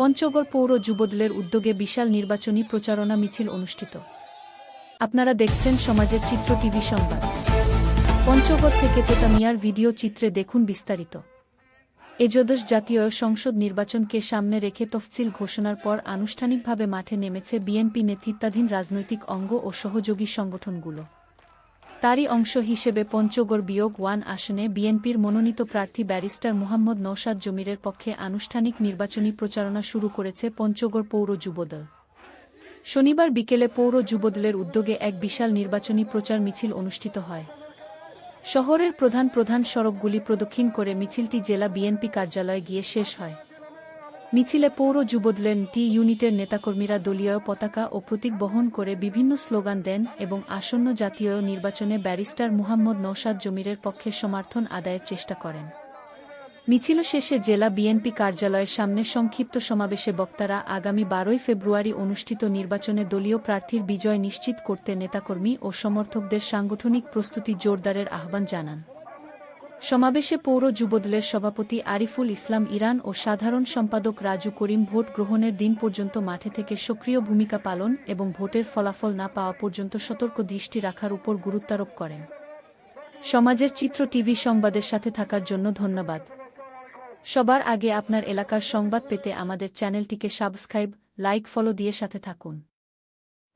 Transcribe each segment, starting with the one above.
পঞ্চগড় পৌর যুবদলের উদ্যোগে বিশাল নির্বাচনী প্রচারণা মিছিল অনুষ্ঠিত। আপনারা দেখছেন সমাজের চিত্র টিভি সংবাদ। পঞ্চগড় থেকে পেতা মিয়ার ভিডিও চিত্রে দেখুন বিস্তারিত। এজোদশ জাতীয় সংসদ নির্বাচনকে সামনে রেখে তফসিল ঘোষণার পর আনুষ্ঠানিকভাবে মাঠে নেমেছে বিএনপি নেতৃত্বাধীন রাজনৈতিক অঙ্গ ও সহযোগী সংগঠনগুলো। তারই অংশ হিসেবে পঞ্চগড় বিয়োগ ওয়ান আসনে বিএনপির মনোনীত প্রার্থী ব্যারিস্টার মোহাম্মদ নৌসাদ জমিরের পক্ষে আনুষ্ঠানিক নির্বাচনী প্রচারণা শুরু করেছে পঞ্চগড় পৌর যুবদল। শনিবার বিকেলে পৌর যুবদলের উদ্যোগে এক বিশাল নির্বাচনী প্রচার মিছিল অনুষ্ঠিত হয়। শহরের প্রধান প্রধান সড়কগুলি প্রদক্ষিণ করে মিছিলটি জেলা বিএনপি কার্যালয়ে গিয়ে শেষ হয়। মিছিলে পৌর যুবদলের টি ইউনিটের নেতাকর্মীরা দলীয় পতাকা ও প্রতীক বহন করে বিভিন্ন স্লোগান দেন এবং আসন্ন জাতীয় নির্বাচনে ব্যারিস্টার মুহাম্মদ নৌসাদ জমিরের পক্ষে সমর্থন আদায়ের চেষ্টা করেন। মিছিল শেষে জেলা বিএনপি কার্যালয়ের সামনে সংক্ষিপ্ত সমাবেশে বক্তারা আগামী বারোই ফেব্রুয়ারি অনুষ্ঠিত নির্বাচনে দলীয় প্রার্থীর বিজয় নিশ্চিত করতে নেতাকর্মী ও সমর্থকদের সাংগঠনিক প্রস্তুতি জোরদারের আহ্বান জানান। সমাবেশে পৌর যুবদলের সভাপতি আরিফুল ইসলাম ইরান ও সাধারণ সম্পাদক রাজু করিম ভোট গ্রহণের দিন পর্যন্ত মাঠে থেকে সক্রিয় ভূমিকা পালন এবং ভোটের ফলাফল না পাওয়া পর্যন্ত সতর্ক দৃষ্টি রাখার উপর গুরুত্বারোপ করেন। সমাজের চিত্র টিভি সংবাদের সাথে থাকার জন্য ধন্যবাদ। সবার আগে আপনার এলাকার সংবাদ পেতে আমাদের চ্যানেলটিকে সাবস্ক্রাইব, লাইক, ফলো দিয়ে সাথে থাকুন।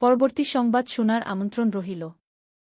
পরবর্তী সংবাদ শোনার আমন্ত্রণ রহিল